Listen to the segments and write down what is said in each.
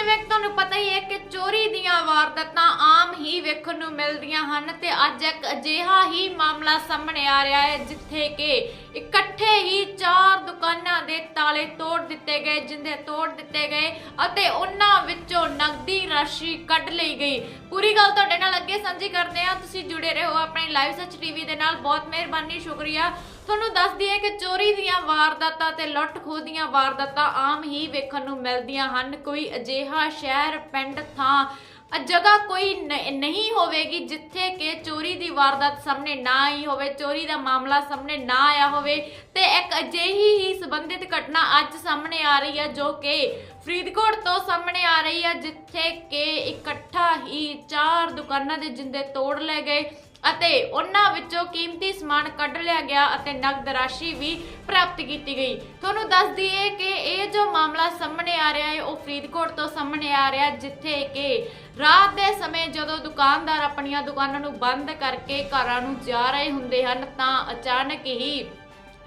ਜਿਵੇਂ ਤੁਹਾਨੂੰ ਪਤਾ ਹੀ ਹੈ ਕਿ ਚੋਰੀ ਦੀਆਂ ਵਾਰਦਾਤਾਂ ਆਮ ਹੀ ਵੇਖਣ ਨੂੰ ਮਿਲਦੀਆਂ ਹਨ ਤੇ ਅੱਜ ਇੱਕ ਅਜਿਹਾ ਹੀ ਮਾਮਲਾ ਸਾਹਮਣੇ ਆ ਰਿਹਾ ਹੈ ਜਿੱਥੇ ਕਿ ਇਕੱਠੇ ਹੀ ਚਾਰ ਦੁਕਾਨਾਂ ਦੇ ਤਾਲੇ ਤੋੜ ਦਿੱਤੇ ਗਏ, ਜਿੰਦੇ ਤੋੜ ਦਿੱਤੇ ਗਏ ਅਤੇ ਉਹਨਾਂ ਵਿੱਚੋਂ ਨਕਦੀ ਰਾਸ਼ੀ ਕੱਢ ਲਈ ਗਈ। ਪੂਰੀ ਗੱਲ ਤੁਹਾਡੇ ਨਾਲ ਅੱਗੇ ਸਾਂਝੀ ਕਰਦੇ ਹਾਂ ਤੁਸੀਂ ਜੁੜੇ ਰਹੋ ਆਪਣੇ ਲਾਈਵ ਸੱਚ ਟੀਵੀ ਦੇ ਨਾਲ। ਬਹੁਤ ਮਿਹਰਬਾਨੀ, ਸ਼ੁਕਰੀਆ। ਤੁਹਾਨੂੰ ਦੱਸ ਦਈਏ ਕਿ ਚੋਰੀ ਦੀਆਂ ਵਾਰਦਾਤਾਂ ਤੇ ਲੁੱਟ ਖੋਹ ਦੀਆਂ ਵਾਰਦਾਤਾਂ ਆਮ ਹੀ ਵੇਖਣ ਨੂੰ ਮਿਲਦੀਆਂ ਹਨ। ਕੋਈ ਅਜਿਹਾ ਸ਼ਹਿਰ, ਪਿੰਡ, ਥਾਂ ਜਗ੍ਹਾ ਕੋਈ ਨਹੀਂ ਹੋਵੇਗੀ ਜਿੱਥੇ ਕਿ ਚੋਰੀ ਦੀ ਵਾਰਦਾਤ ਸਾਹਮਣੇ ਨਾ ਆਈ ਹੋਵੇ, ਚੋਰੀ ਦਾ ਮਾਮਲਾ ਸਾਹਮਣੇ ਨਾ ਆਇਆ ਹੋਵੇ। ਤੇ ਇੱਕ ਅਜਿਹੀ ਹੀ ਸੰਬੰਧਿਤ ਘਟਨਾ ਅੱਜ ਸਾਹਮਣੇ ਆ ਰਹੀ ਹੈ ਜੋ ਕਿ ਫਰੀਦਕੋਟ ਤੋਂ ਸਾਹਮਣੇ ਆ ਰਹੀ ਹੈ, ਜਿੱਥੇ ਕਿ ਇਕੱਠਾ ਹੀ ਚਾਰ ਦੁਕਾਨਾਂ ਦੇ ਜਿੰਦੇ ਤੋੜ ਲਏ ਗਏ। ਅਤੇ ਉਹਨਾਂ ਵਿੱਚੋਂ ਕੀਮਤੀ ਸਮਾਨ ਕੱਢ ਲਿਆ ਗਿਆ ਅਤੇ ਨਗਦ ਰਾਸ਼ੀ ਵੀ ਪ੍ਰਾਪਤ ਕੀਤੀ ਗਈ। ਤੁਹਾਨੂੰ ਦੱਸ ਦਈਏ ਕਿ ਇਹ ਜੋ ਮਾਮਲਾ ਸਾਹਮਣੇ ਆ ਰਿਹਾ ਹੈ, ਉਹ ਫਰੀਦਕੋਟ ਤੋਂ ਸਾਹਮਣੇ ਆ ਰਿਹਾ, ਜਿੱਥੇ ਕਿ ਰਾਤ ਦੇ ਸਮੇਂ ਜਦੋਂ ਦੁਕਾਨਦਾਰ ਆਪਣੀਆਂ ਦੁਕਾਨਾਂ ਨੂੰ ਬੰਦ ਕਰਕੇ ਘਰਾਂ ਨੂੰ ਜਾ ਰਹੇ ਹੁੰਦੇ ਹਨ, ਤਾਂ ਅਚਾਨਕ ਹੀ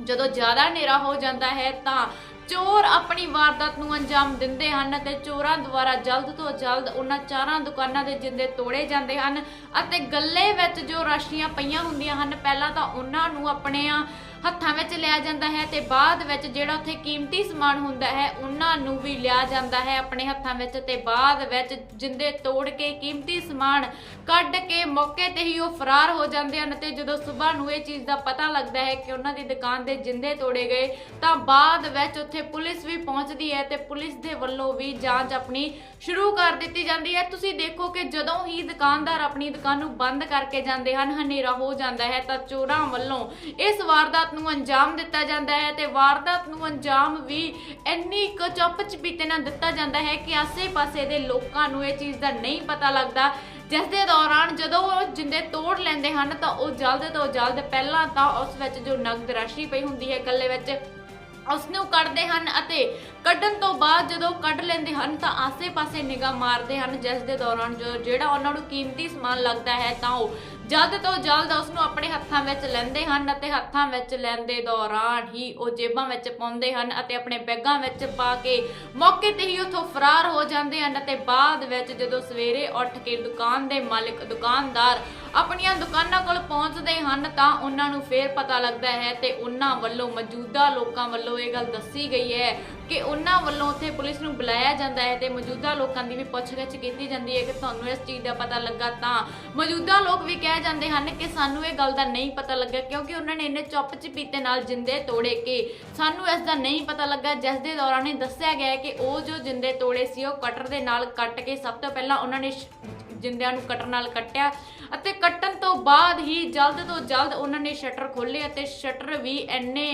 ਜਦੋਂ ਜ਼ਿਆਦਾ ਹਨੇਰਾ ਹੋ ਜਾਂਦਾ ਹੈ, ਤਾਂ ਚੋਰ ਆਪਣੀ ਵਾਰਦਾਤ ਨੂੰ ਅੰਜਾਮ ਦਿੰਦੇ ਹਨ ਅਤੇ ਚੋਰਾਂ ਦੁਆਰਾ ਜਲਦ ਤੋਂ ਜਲਦ ਉਹਨਾਂ ਚਾਰਾਂ ਦੁਕਾਨਾਂ ਦੇ ਜਿੰਦੇ ਤੋੜੇ ਜਾਂਦੇ ਹਨ ਅਤੇ ਗੱਲੇ ਵਿੱਚ ਜੋ ਰਾਸ਼ੀਆਂ ਪਈਆਂ ਹੁੰਦੀਆਂ ਹਨ, ਪਹਿਲਾਂ ਤਾਂ ਉਹਨਾਂ ਨੂੰ ਆਪਣੇ ਆ ਹੱਥਾਂ ਵਿੱਚ ਲਿਆ ਜਾਂਦਾ ਹੈ ਤੇ ਬਾਅਦ ਵਿੱਚ ਜਿਹੜਾ ਉੱਥੇ ਕੀਮਤੀ ਸਮਾਨ ਹੁੰਦਾ ਹੈ, ਉਹਨਾਂ ਨੂੰ ਵੀ ਲਿਆ ਜਾਂਦਾ ਹੈ ਆਪਣੇ ਹੱਥਾਂ ਵਿੱਚ ਤੇ ਬਾਅਦ ਵਿੱਚ ਜਿੰਦੇ ਤੋੜ ਕੇ ਕੀਮਤੀ ਸਮਾਨ ਕੱਢ ਕੇ ਮੌਕੇ ਤੇ ਹੀ ਉਹ ਫਰਾਰ ਹੋ ਜਾਂਦੇ ਹਨ ਤੇ ਜਦੋਂ ਸਵੇਰ ਨੂੰ ਇਹ ਚੀਜ਼ ਦਾ ਪਤਾ ਲੱਗਦਾ ਹੈ ਕਿ ਉਹਨਾਂ ਦੀ ਦੁਕਾਨ ਦੇ ਜਿੰਦੇ ਤੋੜੇ ਗਏ, ਤਾਂ ਬਾਅਦ ਵਿੱਚ ਉੱਥੇ ਪੁਲਿਸ ਵੀ ਪਹੁੰਚਦੀ ਹੈ ਤੇ ਪੁਲਿਸ ਦੇ ਵੱਲੋਂ ਵੀ ਜਾਂਚ ਆਪਣੀ ਸ਼ੁਰੂ ਕਰ ਦਿੱਤੀ ਜਾਂਦੀ ਹੈ। ਤੁਸੀਂ ਦੇਖੋ ਕਿ ਜਦੋਂ ਹੀ ਦੁਕਾਨਦਾਰ ਆਪਣੀ ਦੁਕਾਨ ਨੂੰ ਬੰਦ ਕਰਕੇ ਜਾਂਦੇ ਹਨ, ਹਨੇਰਾ ਹੋ ਜਾਂਦਾ ਹੈ ਤਾਂ ਚੋਰਾਂ ਵੱਲੋਂ ਇਸ ਵਾਰਦਾਤ ਨੂੰ ਅੰਜਾਮ ਦਿੱਤਾ ਜਾਂਦਾ ਹੈ ਤੇ ਵਾਰਦਾਤ ਨੂੰ ਅੰਜਾਮ ਵੀ ਇੰਨੀ ਕੁ ਚੁੱਪ ਨਾਲ ਦਿੱਤਾ ਜਾਂਦਾ ਹੈ ਕਿ ਆਸੇ-ਪਾਸੇ ਦੇ ਲੋਕਾਂ ਨੂੰ ਇਹ ਚੀਜ਼ ਦਾ ਨਹੀਂ ਪਤਾ ਲੱਗਦਾ। ਜਿਸ ਦੇ ਦੌਰਾਨ ਜਦੋਂ ਉਹ ਜਿੰਦੇ ਤੋੜ ਲੈਂਦੇ ਹਨ ਤਾਂ ਉਹ ਜਲਦ ਤੋਂ ਜਲਦ ਪਹਿਲਾਂ ਤਾਂ ਉਸ ਵਿੱਚ ਜੋ ਨਗਦ ਰਾਸ਼ੀ ਪਈ ਹੁੰਦੀ ਹੈ ਗੱਲੇ ਵਿੱਚ ਉਸ ਨੂੰ ਕੱਢਦੇ ਹਨ ਅਤੇ ਕੱਢਣ ਤੋਂ ਬਾਅਦ ਜਦੋਂ ਕੱਢ ਲੈਂਦੇ ਹਨ ਤਾਂ ਆਸੇ-ਪਾਸੇ ਨਿਗਾਹ ਮਾਰਦੇ ਹਨ। ਜਿਸ ਦੇ ਦੌਰਾਨ ਜੋ ਜਿਹੜਾ ਉਹਨਾਂ ਨੂੰ ਕੀਮਤੀ ਸਮਾਨ ਲੱਗਦਾ ਹੈ ਤਾਂ ਉਹ ਜਲਦ ਤੋਂ ਜਲਦ ਉਸ ਨੂੰ ਆਪਣੇ ਹੱਥਾਂ ਵਿੱਚ ਲੈਂਦੇ ਹਨ ਅਤੇ ਹੱਥਾਂ ਵਿੱਚ ਲੈਂਦੇ ਦੌਰਾਨ ਹੀ ਉਹ ਜੇਬਾਂ ਵਿੱਚ ਪਾਉਂਦੇ ਹਨ ਅਤੇ ਆਪਣੇ ਬੈਗਾਂ ਵਿੱਚ ਪਾ ਕੇ ਮੌਕੇ ਤੇ ਹੀ ਉੱਥੋਂ ਫਰਾਰ ਹੋ ਜਾਂਦੇ ਹਨ ਅਤੇ ਬਾਅਦ ਵਿੱਚ ਜਦੋਂ ਸਵੇਰੇ ਉੱਠ ਕੇ ਦੁਕਾਨ ਦੇ ਮਾਲਕ ਦੁਕਾਨਦਾਰ ਆਪਣੀਆਂ ਦੁਕਾਨਾਂ ਕੋਲ ਪਹੁੰਚਦੇ ਹਨ ਤਾਂ ਉਹਨਾਂ ਨੂੰ ਫੇਰ ਪਤਾ ਲੱਗਦਾ ਹੈ ਤੇ ਉਹਨਾਂ ਵੱਲੋਂ ਮੌਜੂਦਾ ਲੋਕਾਂ ਵੱਲੋਂ ਇਹ ਗੱਲ ਦੱਸੀ ਗਈ ਹੈ ਕਿ ਉਹਨਾਂ ਵੱਲੋਂ ਉੱਥੇ ਪੁਲਿਸ ਨੂੰ ਬੁਲਾਇਆ ਜਾਂਦਾ ਹੈ ਤੇ ਮੌਜੂਦਾ ਲੋਕਾਂ ਦੀ ਵੀ ਪੁੱਛਗਿੱਛ ਕੀਤੀ ਜਾਂਦੀ ਹੈ ਕਿ ਤੁਹਾਨੂੰ ਇਸ ਚੀਜ਼ ਦਾ ਪਤਾ ਲੱਗਾ ਤਾਂ ਮੌਜੂਦਾ ਲੋਕ ਵੀ ਕਹਿ ਜਾਂਦੇ ਹਨ ਕਿ ਸਾਨੂੰ ਇਹ ਗੱਲ ਦਾ ਨਹੀਂ ਪਤਾ ਲੱਗਾ ਕਿਉਂਕਿ ਉਹਨਾਂ ਨੇ ਇੰਨੇ ਚੁੱਪ ਚਪੀਤੇ ਨਾਲ ਜਿੰਦੇ ਤੋੜੇ ਕਿ ਸਾਨੂੰ ਇਸ ਦਾ ਨਹੀਂ ਪਤਾ ਲੱਗਾ, ਜਿਸ ਦੇ ਦੌਰਾਨ ਇਹ ਦੱਸਿਆ ਗਿਆ ਕਿ ਉਹ ਜੋ ਜਿੰਦੇ ਤੋੜੇ ਸੀ, ਉਹ ਕਟਰ ਦੇ ਨਾਲ ਕੱਟ ਕੇ ਸਭ ਤੋਂ ਪਹਿਲਾਂ ਉਹਨਾਂ ਨੇ ਜਿੰਦਿਆਂ ਨੂੰ ਕਟਰ ਨਾਲ ਕੱਟਿਆ ਅਤੇ ਕੱਟਣ ਤੋਂ ਬਾਅਦ ਹੀ ਜਲਦ ਤੋਂ ਜਲਦ ਉਹਨਾਂ ਨੇ ਸ਼ਟਰ ਖੋਲ੍ਹੇ ਅਤੇ ਸ਼ਟਰ ਵੀ ਇੰਨੇ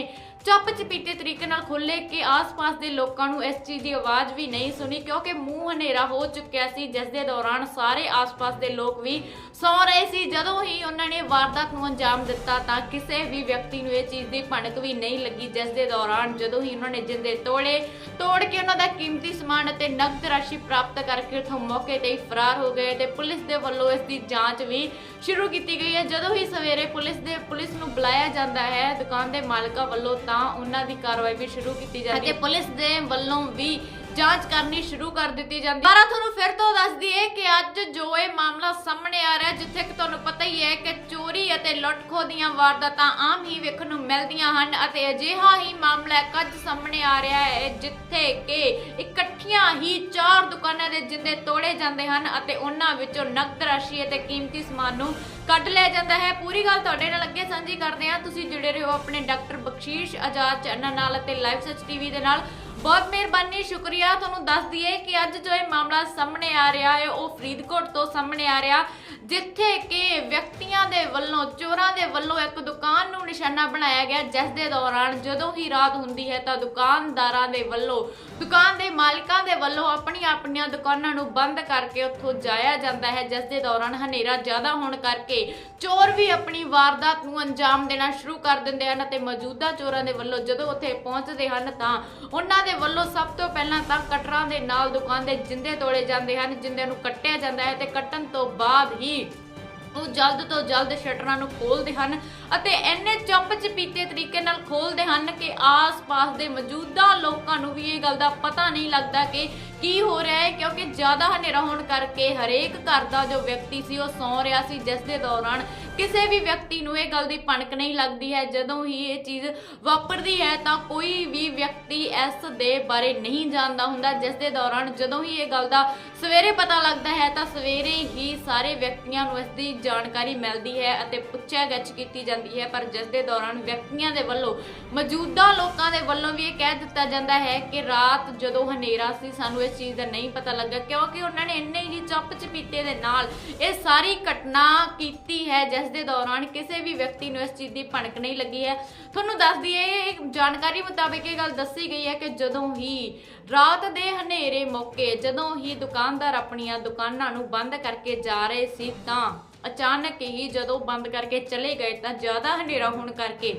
ਚੁੱਪ ਚਪੀਤੇ ਤਰੀਕੇ ਨਾਲ ਖੋਲ੍ਹੇ ਕਿ ਆਸ-ਪਾਸ ਦੇ ਲੋਕਾਂ ਨੂੰ ਇਸ ਚੀਜ਼ ਦੀ ਆਵਾਜ਼ ਵੀ ਨਹੀਂ ਸੁਣੀ, ਕਿਉਂਕਿ ਮੂੰਹ ਹਨੇਰਾ ਹੋ ਚੁੱਕਿਆ ਸੀ, ਜਿਸ ਦੇ ਦੌਰਾਨ ਸਾਰੇ ਆਸ-ਪਾਸ ਦੇ ਲੋਕ ਵੀ ਸੌ ਰਹੇ ਸੀ। ਜਦੋਂ ਹੀ ਉਹਨਾਂ ਨੇ ਵਾਰਦਾਤ ਨੂੰ ਅੰਜਾਮ ਦਿੱਤਾ ਤਾਂ ਕਿਸੇ ਵੀ ਵਿਅਕਤੀ ਨੂੰ ਇਹ ਚੀਜ਼ ਦੀ ਭਣਕ ਵੀ ਨਹੀਂ ਲੱਗੀ, ਜਿਸ ਦੇ ਦੌਰਾਨ ਜਦੋਂ ਹੀ ਉਹਨਾਂ ਨੇ ਜਿੰਦੇ ਤੋੜੇ ਤੋੜ ਕੇ ਉਹਨਾਂ ਦਾ ਕੀਮਤੀ ਸਮਾਨ ਅਤੇ ਨਕਦ ਰਾਸ਼ੀ ਪ੍ਰਾਪਤ ਕਰਕੇ ਉਥੋਂ ਮੌਕੇ ਤੇ ਹੀ ਫਰਾਰ ਹੋ ਗਏ ਤੇ ਪੁਲਿਸ ਦੇ ਵੱਲੋਂ ਇਸ ਦੀ ਜਾਂਚ ਵੀ ਸ਼ੁਰੂ ਕੀਤੀ ਗਈ ਹੈ। ਜਦੋਂ ਹੀ ਸਵੇਰੇ ਪੁਲਿਸ ਦੇ ਪੁਲਿਸ ਨੂੰ ਬੁਲਾਇਆ ਜਾਂਦਾ ਹੈ ਦੁਕਾਨ ਦੇ ਮਾਲਕਾਂ ਵੱਲੋਂ ਤਾਂ ਉਹਨਾਂ ਦੀ ਕਾਰਵਾਈ ਵੀ ਸ਼ੁਰੂ ਕੀਤੀ ਜਾਂਦੀ ਹੈ। ਅਤੇ ਪੁਲਿਸ ਦੇ ਵੱਲੋਂ ਵੀ ਜਾਂਚ ਕਰਨੀ ਸ਼ੁਰੂ ਕਰ ਦਿੱਤੀ ਜਾਂਦੀ ਹੈ। ਪਰ ਤੁਹਾਨੂੰ ਫਿਰ ਤੋਂ ਦੱਸ ਦਈਏ ਕਿ ਅੱਜ ਜੋ ਇਹ ਮਾਮਲਾ ਸਾਹਮਣੇ ਆ ਰਿਹਾ ਹੈ, ਜਿੱਥੇ ਕਿ ਤੁਹਾਨੂੰ ਪਤਾ ਹੀ ਹੈ ਕਿ ਚੋਰੀ ਅਤੇ ਲੁੱਟ-ਖੋਹ ਦੀਆਂ ਵਾਰਦਾਤਾਂ ਆਮ ਹੀ ਵੇਖਣ ਨੂੰ ਮਿਲਦੀਆਂ ਹਨ ਅਤੇ ਅਜਿਹਾ ਹੀ ਮਾਮਲਾ ਇੱਕ ਸਾਹਮਣੇ ਆ ਰਿਹਾ ਹੈ, ਜਿੱਥੇ ਕਿ ਇਕੱਠੀਆਂ ਹੀ ਚਾਰ ਦੁਕਾਨਾਂ ਦੇ ਜਿੰਦੇ ਤੋੜੇ ਜਾਂਦੇ ਹਨ ਅਤੇ ਉਹਨਾਂ ਵਿੱਚੋਂ ਨਕਦ ਰਾਸ਼ੀ ਅਤੇ ਕੀਮਤੀ ਸਮਾਨ ਨੂੰ ਕੱਢ ਲਿਆ ਜਾਂਦਾ ਹੈ। ਪੂਰੀ ਗੱਲ ਤੁਹਾਡੇ ਨਾਲ ਅੱਗੇ ਸਾਂਝੀ ਕਰਦੇ ਹਾਂ। ਤੁਸੀਂ ਜੁੜੇ ਰਹੋ ਆਪਣੇ ਡਾਕਟਰ ਬਖਸ਼ੀਸ਼ ਆਜ਼ਾਦ ਚੈਨਲ ਨਾਲ ਅਤੇ ਲਾਈਵ ਸੱਚ ਟੀਵੀ ਦੇ ਨਾਲ। ਬਹੁਤ ਮਿਹਰਬਾਨੀ, ਸ਼ੁਕਰੀਆ। ਤੁਹਾਨੂੰ ਦੱਸ ਦਈਏ ਕਿ ਅੱਜ ਜੋ ਇਹ ਮਾਮਲਾ ਸਾਹਮਣੇ ਆ ਰਿਹਾ ਹੈ, ਉਹ ਫਰੀਦਕੋਟ ਤੋਂ ਸਾਹਮਣੇ ਆ ਰਿਹਾ, ਜਿੱਥੇ ਕਿ ਵਿਅਕਤੀਆਂ ਦੇ ਵੱਲੋਂ, ਚੋਰਾਂ ਦੇ ਵੱਲੋਂ ਇੱਕ ਦੁਕਾਨ ਨੂੰ ਨਿਸ਼ਾਨਾ ਬਣਾਇਆ ਗਿਆ, ਜਿਸ ਦੇ ਦੌਰਾਨ ਜਦੋਂ ਹੀ ਰਾਤ ਹੁੰਦੀ ਹੈ ਤਾਂ ਦੁਕਾਨਦਾਰਾਂ ਦੇ ਵੱਲੋਂ, ਦੁਕਾਨ ਦੇ ਮਾਲਕਾਂ ਦੇ ਵੱਲੋਂ ਆਪਣੀਆਂ ਆਪਣੀਆਂ ਦੁਕਾਨਾਂ ਨੂੰ ਬੰਦ ਕਰਕੇ ਉੱਥੋਂ ਜਾਇਆ ਜਾਂਦਾ ਹੈ, ਜਿਸ ਦੇ ਦੌਰਾਨ ਹਨੇਰਾ ਜ਼ਿਆਦਾ ਹੋਣ ਕਰਕੇ ਚੋਰ ਵੀ ਆਪਣੀ ਵਾਰਦਾਤ ਨੂੰ ਅੰਜਾਮ ਦੇਣਾ ਸ਼ੁਰੂ ਕਰ ਦਿੰਦੇ ਹਨ ਅਤੇ ਮੌਜੂਦਾ ਚੋਰਾਂ ਦੇ ਵੱਲੋਂ ਜਦੋਂ ਉੱਥੇ ਪਹੁੰਚਦੇ ਹਨ ਤਾਂ ਉਹਨਾਂ ਦੇ ਵੱਲੋਂ ਸਭ ਤੋਂ ਪਹਿਲਾਂ ਤਾਂ ਕਟਰਾਂ ਦੇ ਨਾਲ ਦੁਕਾਨ ਦੇ ਜਿੰਦੇ ਤੋੜੇ ਜਾਂਦੇ ਹਨ, ਜਿੰਦਿਆਂ ਨੂੰ ਕੱਟਿਆ ਜਾਂਦਾ ਹੈ ਤੇ ਕੱਟਣ ਤੋਂ ਬਾਅਦ ਹੀ ਉਹ ਜਲਦ ਤੋਂ ਜਲਦ ਸ਼ਟਰਾਂ ਨੂੰ ਖੋਲਦੇ ਹਨ ਅਤੇ ਇੰਨੇ ਚੁੱਪ ਚਪੀਤੇ ਤਰੀਕੇ ਨਾਲ ਖੋਲਦੇ ਹਨ ਕਿ ਆਸ-ਪਾਸ ਦੇ ਮੌਜੂਦਾ ਲੋਕਾਂ ਨੂੰ ਵੀ ਇਹ ਗੱਲ ਦਾ ਪਤਾ ਨਹੀਂ ਲੱਗਦਾ ਕਿ ਕੀ ਹੋ ਰਿਹਾ ਹੈ, ਕਿਉਂਕਿ ਜ਼ਿਆਦਾ ਹਨੇਰਾ ਹੋਣ ਕਰਕੇ ਹਰੇਕ ਘਰ ਦਾ ਜੋ ਵਿਅਕਤੀ ਸੀ ਉਹ ਸੌਂ ਰਿਹਾ ਸੀ, ਜਿਸ ਦੇ ਦੌਰਾਨ ਕਿਸੇ ਵੀ ਵਿਅਕਤੀ ਨੂੰ ਇਹ ਗੱਲ ਦੀ ਭਣਕ ਨਹੀਂ ਲੱਗਦੀ ਹੈ। ਜਦੋਂ ਹੀ ਇਹ ਚੀਜ਼ ਵਾਪਰਦੀ ਹੈ ਤਾਂ ਕੋਈ ਵੀ ਵਿਅਕਤੀ ਇਸ ਦੇ ਬਾਰੇ ਨਹੀਂ ਜਾਣਦਾ ਹੁੰਦਾ। ਜਿਸ ਦੇ ਦੌਰਾਨ ਜਦੋਂ ਹੀ ਇਹ ਗੱਲ ਦਾ ਸਵੇਰੇ ਪਤਾ ਲੱਗਦਾ ਹੈ ਤਾਂ ਸਵੇਰੇ ਹੀ ਸਾਰੇ ਵਿਅਕਤੀਆਂ ਨੂੰ ਇਸ ਦੀ ਜਾਣਕਾਰੀ ਮਿਲਦੀ ਹੈ ਅਤੇ ਪੁੱਛਿਆ ਗਿੱਛ ਕੀਤੀ ਜਾਂਦੀ ਹੈ। ਪਰ ਜਿਸ ਦੇ ਦੌਰਾਨ ਵਿਅਕਤੀਆਂ ਦੇ ਵੱਲੋਂ, ਮੌਜੂਦਾ ਲੋਕਾਂ ਦੇ ਵੱਲੋਂ ਵੀ ਇਹ ਕਹਿ ਦਿੱਤਾ ਜਾਂਦਾ ਹੈ ਕਿ ਰਾਤ ਜਦੋਂ ਹਨੇਰਾ ਸੀ, ਸਾਨੂੰ ਇਸ ਚੀਜ਼ ਦਾ ਨਹੀਂ ਪਤਾ ਲੱਗਾ ਕਿਉਂਕਿ ਉਹਨਾਂ ਨੇ ਇੰਨੇ ਹੀ ਚੱਪ ਚਪੀਤੇ ਦੇ ਨਾਲ ਇਹ ਸਾਰੀ ਘਟਨਾ ਕੀਤੀ ਹੈ, ਜਿਸ ਦੇ ਦੌਰਾਨ ਕਿਸੇ ਵੀ ਵਿਅਕਤੀ ਨੂੰ ਇਸ ਚੀਜ਼ ਦੀ ਭਣਕ ਨਹੀਂ ਲੱਗੀ ਹੈ। ਤੁਹਾਨੂੰ ਦੱਸ ਦਈਏ ਜਾਣਕਾਰੀ ਮੁਤਾਬਕ ਇਹ ਗੱਲ ਦੱਸੀ ਗਈ ਹੈ ਕਿ ਜਦੋਂ ਹੀ ਰਾਤ ਦੇ ਹਨੇਰੇ ਮੌਕੇ, ਜਦੋਂ ਹੀ ਦੁਕਾਨਦਾਰ ਆਪਣੀਆਂ ਦੁਕਾਨਾਂ ਨੂੰ ਬੰਦ ਕਰਕੇ ਜਾ ਰਹੇ ਸੀ ਤਾਂ ਅਚਾਨਕ ਹੀ ਜਦੋਂ ਬੰਦ ਕਰਕੇ ਚਲੇ ਗਏ ਤਾਂ ਜ਼ਿਆਦਾ ਹਨੇਰਾ ਹੋਣ ਕਰਕੇ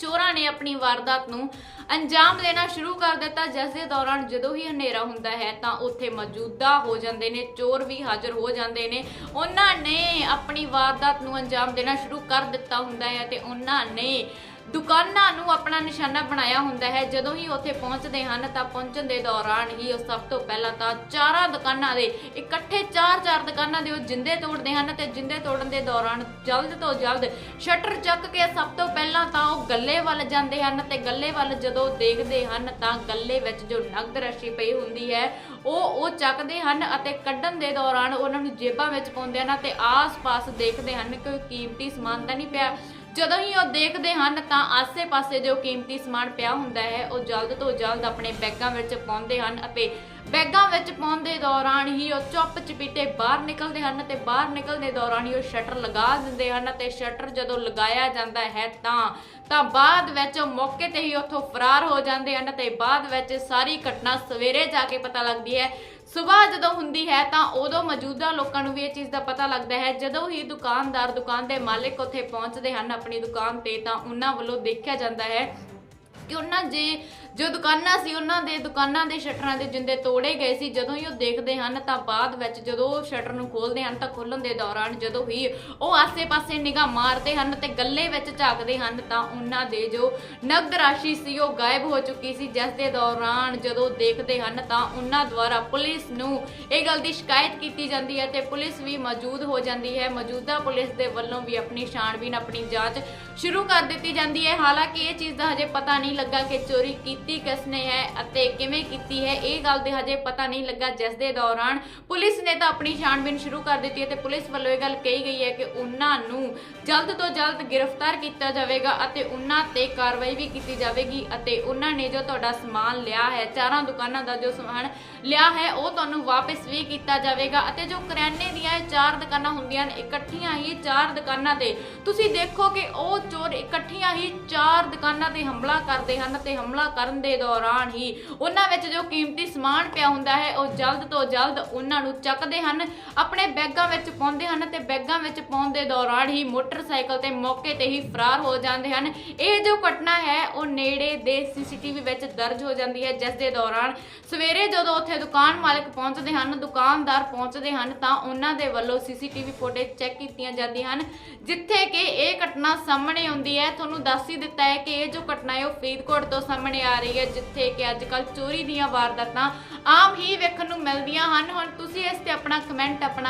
ਚੋਰਾਂ ਨੇ ਆਪਣੀ ਵਾਰਦਾਤ ਨੂੰ ਅੰਜਾਮ ਦੇਣਾ ਸ਼ੁਰੂ ਕਰ ਦਿੱਤਾ। ਜਿਸ ਦੇ ਦੌਰਾਨ ਜਦੋਂ ਹੀ ਹਨੇਰਾ ਹੁੰਦਾ ਹੈ ਤਾਂ ਉੱਥੇ ਮੌਜੂਦਾ ਹੋ ਜਾਂਦੇ ਨੇ, ਚੋਰ ਵੀ ਹਾਜ਼ਰ ਹੋ ਜਾਂਦੇ ਨੇ। ਉਹਨਾਂ ਨੇ ਆਪਣੀ ਵਾਰਦਾਤ ਨੂੰ ਅੰਜਾਮ ਦੇਣਾ ਸ਼ੁਰੂ ਕਰ ਦਿੱਤਾ ਹੁੰਦਾ ਹੈ ਤੇ ਉਹਨਾਂ ਨੇ ਦੁਕਾਨਾਂ ਨੂੰ ਆਪਣਾ ਨਿਸ਼ਾਨਾ ਬਣਾਇਆ ਹੁੰਦਾ ਹੈ। ਜਦੋਂ ਹੀ ਉੱਥੇ ਪਹੁੰਚਦੇ ਹਨ ਤਾਂ ਪਹੁੰਚਣ ਦੇ ਦੌਰਾਨ ਹੀ ਉਹ ਸਭ ਤੋਂ ਪਹਿਲਾਂ ਤਾਂ ਚਾਰਾਂ ਦੁਕਾਨਾਂ ਦੇ, ਇਕੱਠੇ ਚਾਰ ਚਾਰ ਦੁਕਾਨਾਂ ਦੇ ਉਹ ਜਿੰਦੇ ਤੋੜਦੇ ਹਨ ਤੇ ਜਿੰਦੇ ਤੋੜਨ ਦੇ ਦੌਰਾਨ ਜਲਦ ਤੋਂ ਜਲਦ ਸ਼ਟਰ ਚੱਕ ਕੇ ਸਭ ਤੋਂ ਪਹਿਲਾਂ ਤਾਂ ਉਹ ਗੱਲੇ ਵੱਲ ਜਾਂਦੇ ਹਨ ਤੇ ਗੱਲੇ ਵੱਲ ਜਦੋਂ ਦੇਖਦੇ ਹਨ ਤਾਂ ਗੱਲੇ ਵਿੱਚ ਜੋ ਨਗਦ ਰਾਸ਼ੀ ਪਈ ਹੁੰਦੀ ਹੈ, ਉਹ ਉਹ ਚੱਕਦੇ ਹਨ ਅਤੇ ਕੱਢਣ ਦੇ ਦੌਰਾਨ ਉਹਨਾਂ ਨੂੰ ਜੇਬਾਂ ਵਿੱਚ ਪਾਉਂਦੇ ਹਨ ਤੇ ਆਸ-ਪਾਸ ਦੇਖਦੇ ਹਨ ਕਿ ਕੀਮਤੀ ਸਮਾਨ ਤਾਂ ਨਹੀਂ ਪਿਆ। ਜਦੋਂ ਹੀ ਉਹ ਦੇਖਦੇ ਹਨ ਤਾਂ ਆਸੇ-ਪਾਸੇ ਜੋ ਕੀਮਤੀ ਸਮਾਨ ਪਿਆ ਹੁੰਦਾ ਹੈ, ਉਹ ਜਲਦ ਤੋਂ ਜਲਦ ਆਪਣੇ ਬੈਗਾਂ ਵਿੱਚ ਪਾਉਂਦੇ ਹਨ ਅਤੇ ਬੈਗਾਂ ਵਿੱਚ ਪਾਉਣ ਦੇ ਦੌਰਾਨ ਹੀ ਉਹ ਚੁੱਪ ਚਪੀਟੇ ਬਾਹਰ ਨਿਕਲਦੇ ਹਨ ਤੇ ਬਾਹਰ ਨਿਕਲਣ ਦੇ ਦੌਰਾਨ ਹੀ ਉਹ ਸ਼ਟਰ ਲਗਾ ਦਿੰਦੇ ਹਨ ਤੇ ਸ਼ਟਰ ਜਦੋਂ ਲਗਾਇਆ ਜਾਂਦਾ ਹੈ ਤਾਂ ਤਾਂ ਬਾਅਦ ਵਿੱਚ ਉਹ ਮੌਕੇ ਤੇ ਹੀ ਉੱਥੋਂ ਫਰਾਰ ਹੋ ਜਾਂਦੇ ਹਨ ਤੇ ਬਾਅਦ ਵਿੱਚ ਸਾਰੀ ਘਟਨਾ ਸਵੇਰੇ ਜਾ ਕੇ ਪਤਾ ਲੱਗਦੀ ਹੈ ਸਵੇਰ ਜਦੋਂ ਹੁੰਦੀ ਹੈ ਤਾਂ ਉਦੋਂ ਮੌਜੂਦਾ ਲੋਕਾਂ ਨੂੰ ਵੀ ਇਹ ਚੀਜ਼ ਦਾ ਪਤਾ ਲੱਗਦਾ ਹੈ। ਜਦੋਂ ਹੀ ਦੁਕਾਨਦਾਰ, ਦੁਕਾਨ ਦੇ ਮਾਲਕ ਉੱਥੇ ਪਹੁੰਚਦੇ ਹਨ ਆਪਣੀ ਦੁਕਾਨ ਤੇ ਤਾਂ ਉਹਨਾਂ ਵੱਲੋਂ ਦੇਖਿਆ ਜਾਂਦਾ ਹੈ ਕਿ ਉਹਨਾਂ ਜੇ ਜੋ ਦੁਕਾਨਾਂ ਸੀ, ਉਹਨਾਂ ਦੇ ਦੁਕਾਨਾਂ ਦੇ ਸ਼ਟਰਾਂ ਦੇ ਜਿੰਦੇ ਤੋੜੇ ਗਏ ਸੀ, ਜਦੋਂ ਹੀ ਉਹ ਦੇਖਦੇ ਹਨ ਤਾਂ ਬਾਅਦ ਵਿੱਚ ਜਦੋਂ ਉਹ ਸ਼ਟਰ ਨੂੰ ਖੋਲਦੇ ਹਨ ਤਾਂ ਖੋਲਣ ਦੇ ਦੌਰਾਨ ਜਦੋਂ ਹੀ ਉਹ ਆਸੇ-ਪਾਸੇ ਨਿਗਾਹ ਮਾਰਦੇ ਹਨ ਤੇ ਗੱਲੇ ਵਿੱਚ ਝਾਕਦੇ ਹਨ ਤਾਂ ਉਹਨਾਂ ਦੇ ਜੋ ਨਗਦ ਰਾਸ਼ੀ ਸੀ, ਉਹ ਗਾਇਬ ਹੋ ਚੁੱਕੀ ਸੀ। ਜਿਸ ਦੇ ਦੌਰਾਨ ਜਦੋਂ ਦੇਖਦੇ ਹਨ ਤਾਂ ਉਹਨਾਂ ਦੁਆਰਾ ਪੁਲਿਸ ਨੂੰ ਇਹ ਗੱਲ ਦੀ ਸ਼ਿਕਾਇਤ ਕੀਤੀ ਜਾਂਦੀ ਹੈ ਤੇ ਪੁਲਿਸ ਵੀ ਮੌਜੂਦ ਹੋ ਜਾਂਦੀ ਹੈ। ਮੌਜੂਦਾ ਪੁਲਿਸ ਦੇ ਵੱਲੋਂ ਵੀ ਆਪਣੀ ਛਾਣਬੀਨ ਆਪਣੀ ਜਾਂਚ ਸ਼ੁਰੂ ਕਰ ਦਿੱਤੀ ਜਾਂਦੀ ਹੈ। ਹਾਲਾਂਕਿ ਇਹ ਚੀਜ਼ ਦਾ ਹਜੇ ਪਤਾ ਨਹੀਂ ਲੱਗਾ ਕਿ ਚੋਰੀ ਕੀਤੀ ਕਿਸ ਨੇ ਹੈ ਅਤੇ ਕਿਵੇਂ ਕੀਤੀ ਹੈ, ਇਹ ਗੱਲ ਦੇ ਹਜੇ ਪਤਾ ਨਹੀਂ ਲੱਗਾ। ਜਿਸ ਦੇ ਦੌਰਾਨ ਪੁਲਿਸ ਨੇ ਤਾਂ ਆਪਣੀ ਛਾਣਬੀਨ ਸ਼ੁਰੂ ਕਰ ਦਿੱਤੀ ਹੈ ਤੇ ਪੁਲਿਸ ਵੱਲੋਂ ਇਹ ਗੱਲ ਕਹੀ ਗਈ ਹੈ ਕਿ ਉਹਨਾਂ ਨੂੰ ਜਲਦ ਤੋਂ ਜਲਦ ਗ੍ਰਿਫਤਾਰ ਕੀਤਾ ਜਾਵੇਗਾ ਅਤੇ ਉਹਨਾਂ ਤੇ ਕਾਰਵਾਈ ਵੀ ਕੀਤੀ ਜਾਵੇਗੀ ਅਤੇ ਉਹਨਾਂ ਨੇ ਜੋ ਤੁਹਾਡਾ ਸਮਾਨ ਲਿਆ ਹੈ, ਚਾਰਾਂ ਦੁਕਾਨਾਂ ਦਾ ਜੋ ਸਮਾਨ ਲਿਆ ਹੈ, ਉਹ ਤੁਹਾਨੂੰ ਵਾਪਸ ਵੀ ਕੀਤਾ ਜਾਵੇਗਾ ਅਤੇ ਜੋ ਕਰਿਆਨੇ ਦੀਆਂ ਚਾਰ ਦੁਕਾਨਾਂ ਹੁੰਦੀਆਂ ਨੇ ਇਕੱਠੀਆਂ ਹੀ ਚਾਰ ਦੁਕਾਨਾਂ ਤੇ ਤੁਸੀਂ ਦੇਖੋ ਕਿ ਉਹ ਚੋਰ ਇਕੱਠੀਆਂ ਹੀ ਚਾਰ ਦੁਕਾਨਾਂ ਤੇ ਹਮਲਾ ਕਰਦੇ ਹਨ ਤੇ ਹਮਲਾ ਕਰਨ ਦੇ ਦੌਰਾਨ ਹੀ ਉਹਨਾਂ ਵਿੱਚ ਜੋ ਕੀਮਤੀ ਸਮਾਨ ਪਿਆ ਹੁੰਦਾ ਹੈ, ਉਹ ਜਲਦ ਤੋਂ ਜਲਦ ਉਹਨਾਂ ਨੂੰ ਚੱਕਦੇ ਹਨ, ਆਪਣੇ ਬੈਗਾਂ ਵਿੱਚ ਪਾਉਂਦੇ ਹਨ ਤੇ ਬੈਗਾਂ ਵਿੱਚ ਪਾਉਣ ਦੇ ਦੌਰਾਨ ਹੀ ਮੋਟਰਸਾਈਕਲ ਤੇ ਮੌਕੇ ਤੇ ਹੀ ਫਰਾਰ ਹੋ ਜਾਂਦੇ ਹਨ। ਇਹ ਜੋ ਘਟਨਾ ਹੈ, ਉਹ ਨੇੜੇ ਦੇ ਸੀਸੀਟੀਵੀ ਵਿੱਚ ਦਰਜ ਹੋ ਜਾਂਦੀ ਹੈ, ਜਿਸ ਦੇ ਦੌਰਾਨ ਸਵੇਰੇ ਜਦੋਂ ਉੱਥੇ ਦੁਕਾਨ ਮਾਲਕ ਪਹੁੰਚਦੇ ਹਨ, ਦੁਕਾਨਦਾਰ ਪਹੁੰਚਦੇ ਹਨ, ਤਾਂ ਉਹਨਾਂ ਦੇ ਵੱਲੋਂ ਸੀਸੀਟੀਵੀ ਫੁਟੇਜ ਚੈੱਕ ਕੀਤੀਆਂ ਜਾਂਦੀਆਂ ਹਨ, ਜਿੱਥੇ ਕਿ ਇਹ ਘਟਨਾ ਸਾਹਮਣੇ ਆਉਂਦੀ ਹੈ। ਤੁਹਾਨੂੰ ਦੱਸ ਹੀ ਦਿੱਤਾ ਹੈ ਕਿ ਇਹ ਜੋ ਘਟਨਾ ਹੈ, ਉਹ ਫਰੀਦਕੋਟ ਤੋਂ ਸਾਹਮਣੇ ਆ ਰਹੀ ਹੈ, ਜਿੱਥੇ ਕਿ ਅੱਜ ਕੱਲ ਚੋਰੀ ਦੀਆਂ ਵਾਰਦਾਤਾਂ ਆਮ ਹੀ ਵੇਖਣ ਨੂੰ ਮਿਲਦੀਆਂ ਹਨ। ਹੁਣ ਤੁਸੀਂ ਇਸ ਤੇ ਆਪਣਾ ਕਮੈਂਟ ਆਪਣਾ